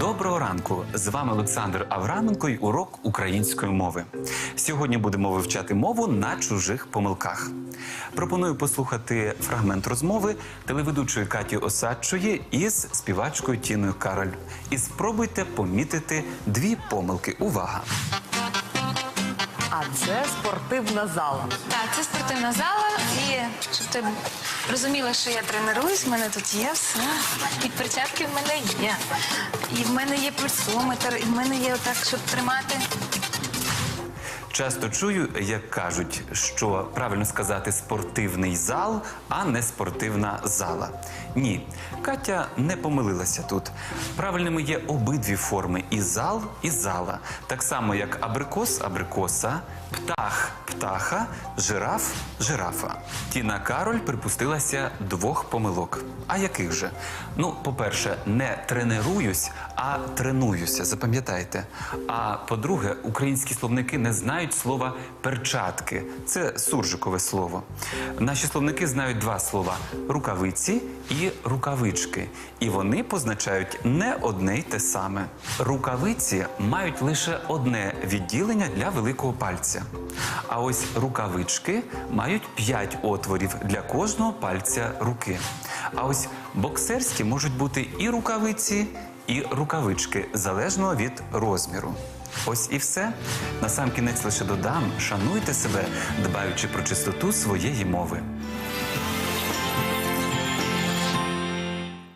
Доброго ранку! З вами Олександр Авраменко і урок української мови. Сьогодні будемо вивчати мову на чужих помилках. Пропоную послухати фрагмент розмови телеведучої Каті Осадчої із співачкою Тіною Кароль. І спробуйте помітити дві помилки. Увага! А це спортивна зала. Так, це спортивна зала, і щоб ти розуміла, що я тренуюсь, в мене тут є все. І перчатки в мене є. І в мене є пульсометр, і в мене є отак, щоб тримати. Часто чую, як кажуть, що правильно сказати спортивний зал, а не спортивна зала. Ні, Катя не помилилася тут. Правильними є обидві форми і зал, і зала. Так само, як абрикос, абрикоса, птах, птаха, жираф, жирафа. Тіна Кароль припустилася двох помилок. А яких же? Ну, по-перше, не тренуюсь, а тренуюся. Запам'ятайте. А по-друге, українські словники не знають слова перчатки. Це суржикове слово. Наші словники знають два слова: рукавиці і рукавички. І вони позначають не одне й те саме. Рукавиці мають лише одне відділення для великого пальця. А ось рукавички мають п'ять отворів для кожного пальця руки. А ось боксерські можуть бути і рукавиці, і рукавички залежно від розміру. Ось і все. Насамкінець лише додам, шануйте себе, дбаючи про чистоту своєї мови.